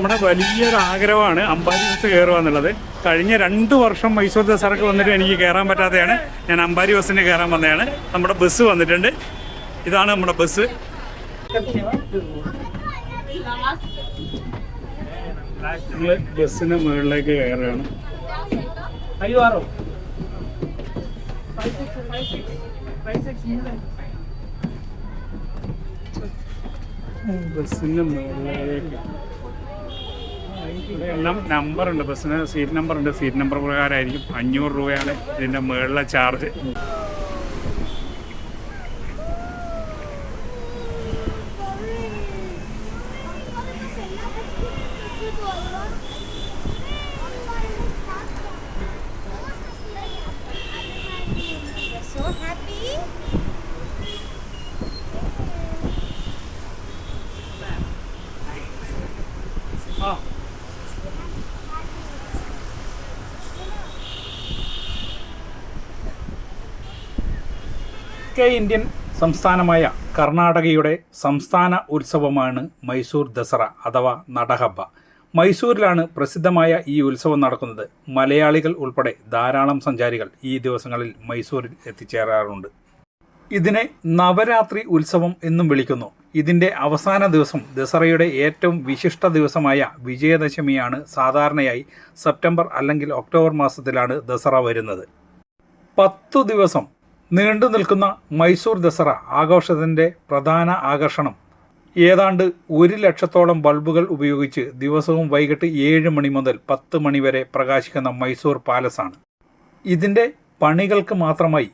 നമ്മുടെ വലിയൊരു ആഗ്രഹമാണ് അമ്പാരി ബസ് കയറുക എന്നുള്ളത്. കഴിഞ്ഞ രണ്ട് വർഷം മൈസൂർ ദസറക്ക് വന്നിട്ട് എനിക്ക് കയറാൻ പറ്റാതെയാണ് ഞാൻ അമ്പാരി ബസ്സിന് കയറാൻ വന്നതാണ്. നമ്മുടെ ബസ് വന്നിട്ടുണ്ട്. ഇതാണ് നമ്മുടെ ബസ്. നമ്മൾ ബസ്സിന് മുകളിലേക്ക് കയറുകയാണ്. ബസ്സിന്റെ മുകളിലേക്ക്. നമ്പറുണ്ട് ബസ്സിന് സീറ്റ് നമ്പറുണ്ട് സീറ്റ് നമ്പർ പ്രകാരമായിരിക്കും അഞ്ഞൂറ് രൂപയാണ് ഇതിന്റെ മുകളിലെ ചാർജ് കെ ഇന്ത്യൻ സംസ്ഥാനമായ കർണാടകയുടെ സംസ്ഥാന ഉത്സവമാണ് മൈസൂർ ദസറ അഥവാ നടഹബ്ബ. മൈസൂരിലാണ് പ്രസിദ്ധമായ ഈ ഉത്സവം നടക്കുന്നത്. മലയാളികൾ ഉൾപ്പെടെ ധാരാളം സഞ്ചാരികൾ ഈ ദിവസങ്ങളിൽ മൈസൂരിൽ എത്തിച്ചേരാറുണ്ട്. ഇതിനെ നവരാത്രി ഉത്സവം എന്നും വിളിക്കുന്നു. ഇതിന്റെ അവസാന ദിവസം ദസറയുടെ ഏറ്റവും വിശിഷ്ട ദിവസമായ വിജയദശമിയാണ് സാധാരണയായി സെപ്റ്റംബർ അല്ലെങ്കിൽ ഒക്ടോബർ മാസത്തിലാണ് ദസറ വരുന്നത്. പത്തു ദിവസം നീണ്ടു നിൽക്കുന്ന മൈസൂർ ദസറ ആഘോഷത്തിന്റെ പ്രധാന ആകർഷണം. ഏതാണ്ട് ഒരു ലക്ഷത്തോളം ബൾബുകൾ ഉപയോഗിച്ച് ദിവസവും വൈകിട്ട് ഏഴ് മണി മുതൽ പത്ത് മണി വരെ പ്രകാശിക്കുന്ന മൈസൂർ പാലസാണ്. ഇതിന്റെ പണികൾക്ക് മാത്രമായി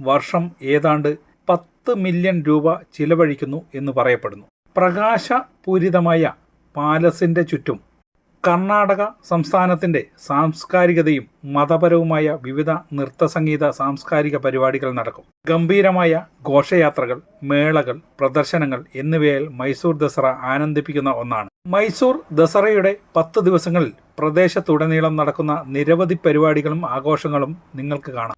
വർഷം ഏതാണ്ട് പത്ത് മില്യൺ രൂപ ചിലവഴിക്കുന്നു എന്ന് പറയപ്പെടുന്നു. പ്രകാശപൂരിതമായ പാലസിന്റെ ചുറ്റും കർണാടക സംസ്ഥാനത്തിന്റെ സാംസ്കാരികതയും മതപരവുമായ വിവിധ നൃത്ത സംഗീത സാംസ്കാരിക പരിപാടികൾ നടക്കും. ഗംഭീരമായ ഘോഷയാത്രകൾ മേളകൾ പ്രദർശനങ്ങൾ എന്നിവയിൽ മൈസൂർ ദസറ ആനന്ദിപ്പിക്കുന്ന ഒന്നാണ്. മൈസൂർ ദസറയുടെ പത്ത് ദിവസങ്ങളിൽ പ്രദേശത്തുടനീളം നടക്കുന്ന നിരവധി പരിപാടികളും ആഘോഷങ്ങളും നിങ്ങൾക്ക് കാണാം.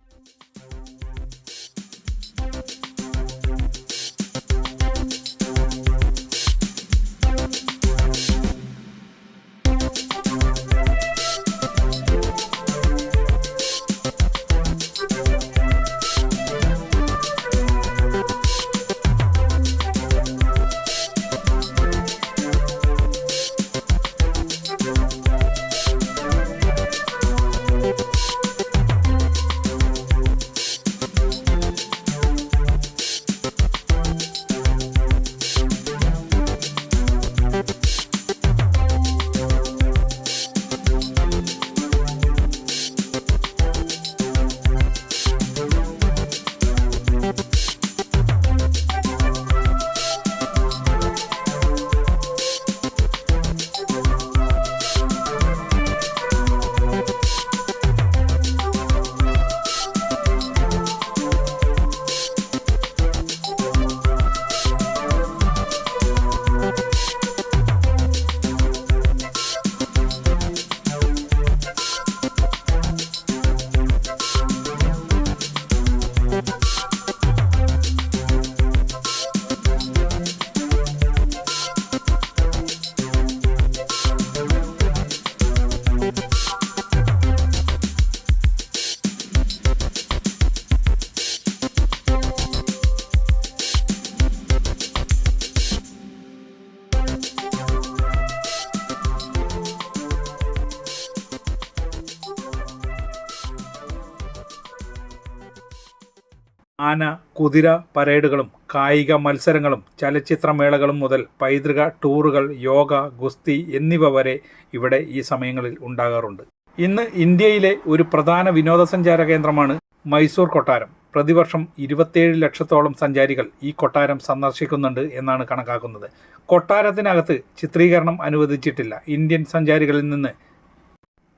ആന കുതിര പരേഡുകളും കായിക മത്സരങ്ങളും ചലച്ചിത്രമേളകളും മുതൽ പൈതൃക ടൂറുകൾ യോഗ ഗുസ്തി എന്നിവ വരെ ഇവിടെ ഈ സമയങ്ങളിൽ ഉണ്ടാകാറുണ്ട്. ഇന്ന് ഇന്ത്യയിലെ ഒരു പ്രധാന വിനോദസഞ്ചാര കേന്ദ്രമാണ് മൈസൂർ കൊട്ടാരം. പ്രതിവർഷം ഇരുപത്തിയേഴ് ലക്ഷത്തോളം സഞ്ചാരികൾ ഈ കൊട്ടാരം സന്ദർശിക്കുന്നുണ്ട് എന്നാണ് കണക്കാക്കുന്നത്. കൊട്ടാരത്തിനകത്ത് ചിത്രീകരണം അനുവദിച്ചിട്ടില്ല. ഇന്ത്യൻ സഞ്ചാരികളിൽ നിന്ന്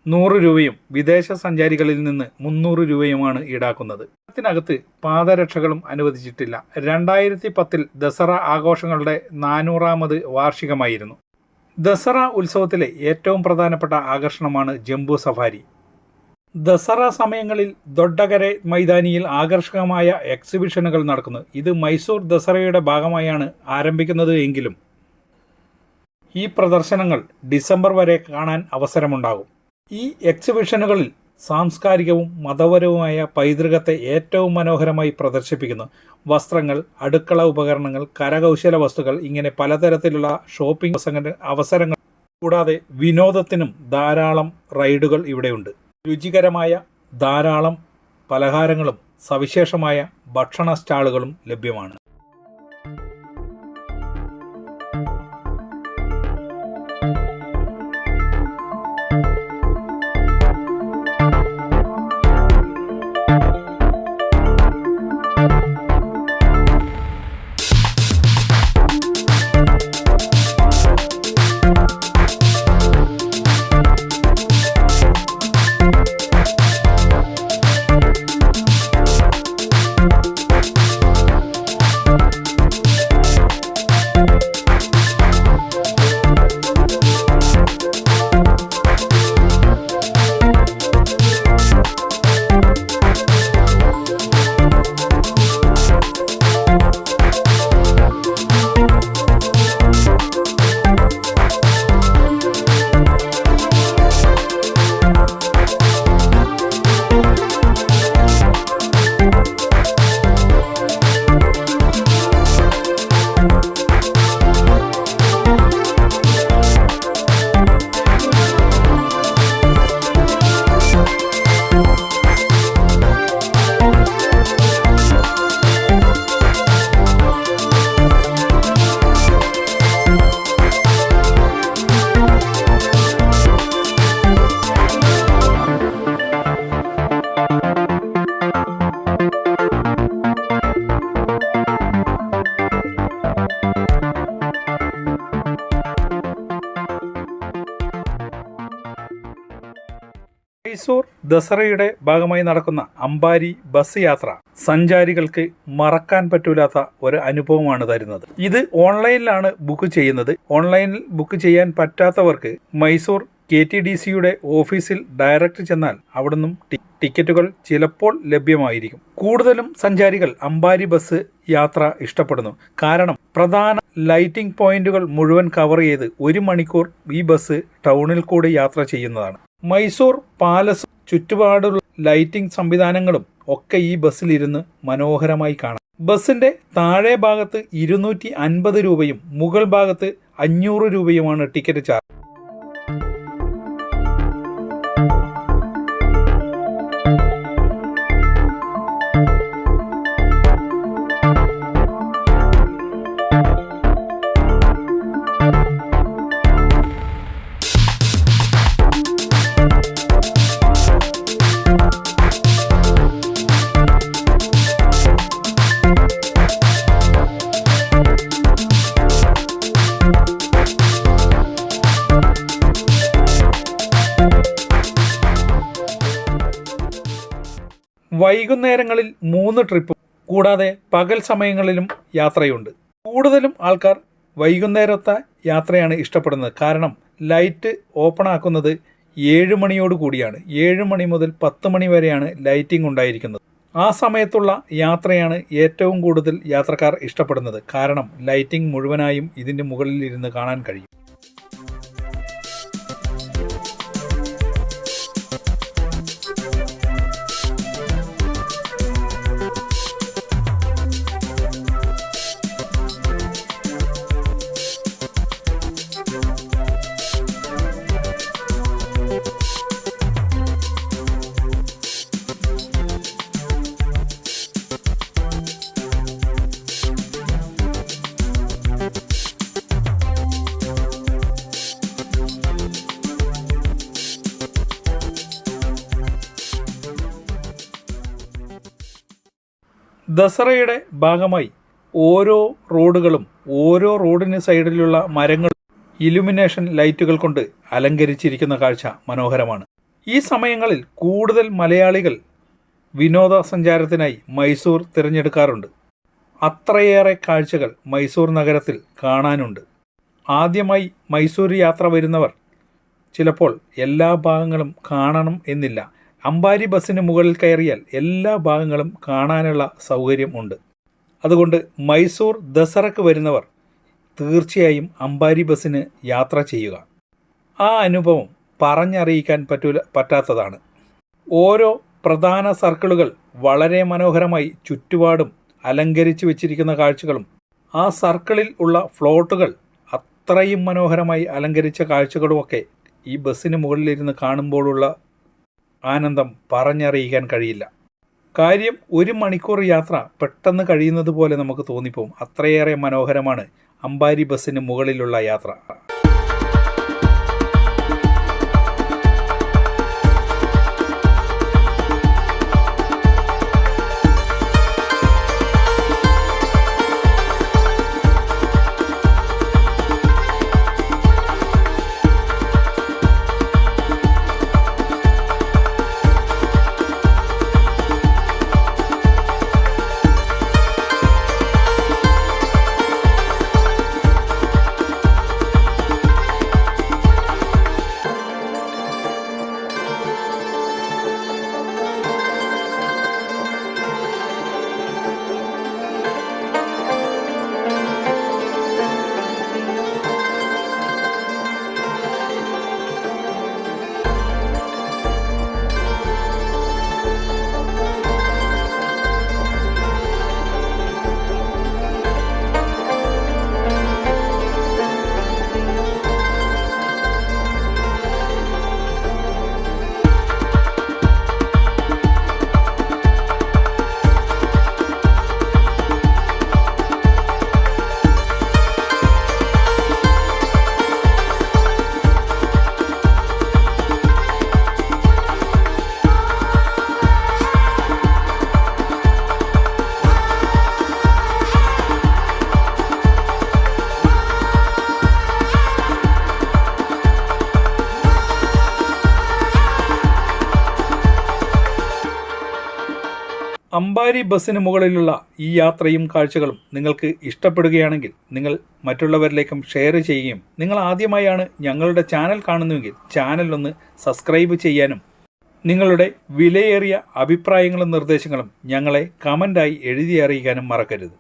നൂറ് രൂപയും വിദേശ സഞ്ചാരികളിൽ നിന്ന് മുന്നൂറ് രൂപയുമാണ് ഈടാക്കുന്നത്. ത്തിനകത്ത് പാദരക്ഷകളും അനുവദിച്ചിട്ടില്ല. രണ്ടായിരത്തി പത്തിൽ ദസറ ആഘോഷങ്ങളുടെ നാനൂറാമത് വാർഷികമായിരുന്നു. ദസറ ഉത്സവത്തിലെ ഏറ്റവും പ്രധാനപ്പെട്ട ആകർഷണമാണ് ജംബു സഫാരി. ദസറ സമയങ്ങളിൽ ദൊഡ്ഡകരെ മൈതാനിയിൽ ആകർഷകമായ എക്സിബിഷനുകൾ നടക്കുന്നു. ഇത് മൈസൂർ ദസറയുടെ ഭാഗമായാണ് ആരംഭിക്കുന്നത് എങ്കിലും ഈ പ്രദർശനങ്ങൾ ഡിസംബർ വരെ കാണാൻ അവസരമുണ്ടാകും. ഈ എക്സിബിഷനുകളിൽ സാംസ്കാരികവും മതപരവുമായ പൈതൃകത്തെ ഏറ്റവും മനോഹരമായി പ്രദർശിപ്പിക്കുന്നു. വസ്ത്രങ്ങൾ അടുക്കള ഉപകരണങ്ങൾ കരകൗശല വസ്തുക്കൾ ഇങ്ങനെ പലതരത്തിലുള്ള ഷോപ്പിംഗ് അവസര- അവസരങ്ങൾ കൂടാതെ വിനോദത്തിനും ധാരാളം റൈഡുകൾ ഇവിടെയുണ്ട്. രുചികരമായ ധാരാളം പലഹാരങ്ങളും സവിശേഷമായ ഭക്ഷണ സ്റ്റാളുകളും ലഭ്യമാണ്. ദസറയുടെ ഭാഗമായി നടക്കുന്ന അമ്പാരി ബസ് യാത്ര സഞ്ചാരികൾക്ക് മറക്കാൻ പറ്റൂലാത്ത ഒരു അനുഭവമാണ് തരുന്നത്. ഇത് ഓൺലൈനിലാണ് ബുക്ക് ചെയ്യുന്നത്. ഓൺലൈനിൽ ബുക്ക് ചെയ്യാൻ പറ്റാത്തവർക്ക് മൈസൂർ കെ ടി ഡി സിയുടെ ഓഫീസിൽ ഡയറക്റ്റ് ചെന്നാൽ അവിടുന്ന് നിന്നും ടിക്കറ്റുകൾ ചിലപ്പോൾ ലഭ്യമായിരിക്കും. കൂടുതലും സഞ്ചാരികൾ അമ്പാരി ബസ് യാത്ര ഇഷ്ടപ്പെടുന്നു. കാരണം പ്രധാന ലൈറ്റിംഗ് പോയിന്റുകൾ മുഴുവൻ കവർ ചെയ്ത് ഒരു മണിക്കൂർ ഈ ബസ് ടൗണിൽ കൂടി യാത്ര ചെയ്യുന്നതാണ്. മൈസൂർ പാലസ് ചുറ്റുപാടുള്ള ലൈറ്റിംഗ് സംവിധാനങ്ങളും ഒക്കെ ഈ ബസ്സിലിരുന്ന് മനോഹരമായി കാണാം. ബസ്സിന്റെ താഴെ ഭാഗത്ത് ഇരുന്നൂറ്റി അൻപത് രൂപയും മുകൾ ഭാഗത്ത് അഞ്ഞൂറ് രൂപയുമാണ് ടിക്കറ്റ് ചാർജ്. വൈകുന്നേരങ്ങളിൽ മൂന്ന് ട്രിപ്പ് കൂടാതെ പകൽ സമയങ്ങളിലും യാത്രയുണ്ട്. കൂടുതലും ആൾക്കാർ വൈകുന്നേരത്തെ യാത്രയാണ് ഇഷ്ടപ്പെടുന്നത്. കാരണം ലൈറ്റ് ഓപ്പൺ ആക്കുന്നത് ഏഴ് മണിയോട് കൂടിയാണ്. ഏഴ് മണി മുതൽ പത്ത് മണി വരെയാണ് ലൈറ്റിംഗ് ഉണ്ടായിരിക്കുന്നത്. ആ സമയത്തുള്ള യാത്രയാണ് ഏറ്റവും കൂടുതൽ യാത്രക്കാർ ഇഷ്ടപ്പെടുന്നത്. കാരണം ലൈറ്റിംഗ് മുഴുവനായും ഇതിന്റെ മുകളിൽ ഇരുന്ന് കാണാൻ കഴിയും. ദസറയുടെ ഭാഗമായി ഓരോ റോഡുകളും ഓരോ റോഡിന് സൈഡിലുള്ള മരങ്ങൾ ഇലുമിനേഷൻ ലൈറ്റുകൾ കൊണ്ട് അലങ്കരിച്ചിരിക്കുന്ന കാഴ്ച മനോഹരമാണ്. ഈ സമയങ്ങളിൽ കൂടുതൽ മലയാളികൾ വിനോദസഞ്ചാരത്തിനായി മൈസൂർ തിരഞ്ഞെടുക്കാറുണ്ട്. അത്രയേറെ കാഴ്ചകൾ മൈസൂർ നഗരത്തിൽ കാണാനുണ്ട്. ആദ്യമായി മൈസൂർ യാത്ര വരുന്നവർ ചിലപ്പോൾ എല്ലാ ഭാഗങ്ങളും കാണണം എന്നില്ല. അമ്പാരി ബസ്സിന് മുകളിൽ കയറിയാൽ എല്ലാ ഭാഗങ്ങളും കാണാനുള്ള സൗകര്യം ഉണ്ട്. അതുകൊണ്ട് മൈസൂർ ദസറക്ക് വരുന്നവർ തീർച്ചയായും അമ്പാരി ബസ്സിന് യാത്ര ചെയ്യുക. ആ അനുഭവം പറഞ്ഞറിയിക്കാൻ പറ്റൂല പറ്റാത്തതാണ്. ഓരോ പ്രധാന സർക്കിളുകൾ വളരെ മനോഹരമായി ചുറ്റുപാടും അലങ്കരിച്ചു വെച്ചിരിക്കുന്ന കാഴ്ചകളും ആ സർക്കിളിൽ ഉള്ള ഫ്ലോട്ടുകൾ അത്രയും മനോഹരമായി അലങ്കരിച്ച കാഴ്ചകളുമൊക്കെ ഈ ബസ്സിന് മുകളിലിരുന്ന് കാണുമ്പോഴുള്ള ആനന്ദം പറഞ്ഞറിയിക്കാൻ കഴിയില്ല. കാര്യം ഒരു മണിക്കൂർ യാത്ര പെട്ടെന്ന് കഴിയുന്നത് പോലെ നമുക്ക് തോന്നിപ്പോവും. അത്രയേറെ മനോഹരമാണ് അമ്പാരി ബസ്സിന് മുകളിലുള്ള യാത്ര. അമ്പാരി ബസ്സിന് മുകളിലുള്ള ഈ യാത്രയും കാഴ്ചകളും നിങ്ങൾക്ക് ഇഷ്ടപ്പെടുകയാണെങ്കിൽ നിങ്ങൾ മറ്റുള്ളവരിലേക്കും ഷെയർ ചെയ്യുകയും നിങ്ങൾ ആദ്യമായാണ് ഞങ്ങളുടെ ചാനൽ കാണുന്നുവെങ്കിൽ ചാനൽ ഒന്ന് സബ്സ്ക്രൈബ് ചെയ്യാനും നിങ്ങളുടെ വിലയേറിയ അഭിപ്രായങ്ങളും നിർദ്ദേശങ്ങളും ഞങ്ങളെ കമന്റായി എഴുതി അറിയിക്കാനും മറക്കരുത്.